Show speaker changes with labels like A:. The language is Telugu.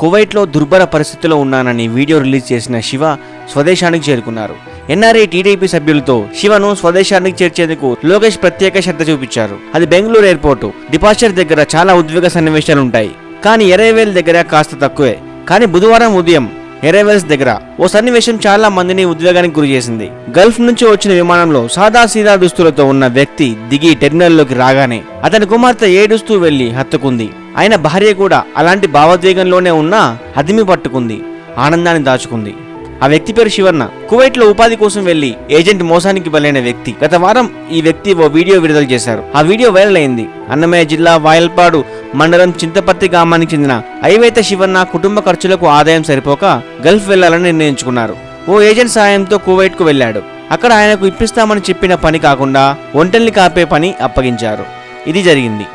A: కువైట్లో దుర్భర పరిస్థితిలో ఉన్నానని వీడియో రిలీజ్ చేసిన శివ స్వదేశానికి చేరుకున్నారు. ఎన్ఆర్ఐ టీడీపీ సభ్యులతో శివను స్వదేశానికి చేర్చేందుకు లోకేష్ ప్రత్యేక శ్రద్ధ చూపించారు. అది బెంగళూరు ఎయిర్పోర్టు. డిపార్చర్ దగ్గర చాలా ఉద్వేగ సన్నివేశాలు ఉంటాయి. కానీ ఎరైవేల్ దగ్గర కాస్త తక్కువే. కానీ బుధవారం ఉదయం ఎరైవేల్స్ దగ్గర ఓ సన్నివేశం చాలా మందిని ఉద్వేగానికి గురి చేసింది. గల్ఫ్ నుంచి వచ్చిన విమానంలో సాదా సీదా దుస్తులతో ఉన్న వ్యక్తి దిగి టెర్మినల్లోకి రాగానే అతని కుమార్తె ఏడుస్తూ వెళ్ళి హత్తుకుంది. ఆయన భార్య కూడా అలాంటి భావోద్వేగంలోనే ఉన్నా అదిమి పట్టుకుంది ఆనందాన్ని దాచుకుంది. ఆ వ్యక్తి పేరు శివర్ణ. కువైట్లో ఉపాధి కోసం వెళ్ళి ఏజెంట్ మోసానికి బలైన వ్యక్తి. గత వారం ఈ వ్యక్తి ఓ వీడియో విడుదల చేశారు. ఆ వీడియో వైరల్ అయింది. అన్నమయ్య జిల్లా వాయల్పాడు మండలం చింతపర్తి గ్రామానికి చెందిన ఐవేత శివన్న కుటుంబ ఖర్చులకు ఆదాయం సరిపోక గల్ఫ్ వెళ్ళాలని నిర్ణయించుకున్నారు. ఓ ఏజెంట్ సాయంతో కువైట్కు వెళ్ళాడు అక్కడ ఆయనకు ఇప్పిస్తామని చెప్పిన పని కాకుండా ఒంటల్ని కాపే పని అప్పగించారు. ఇది జరిగింది.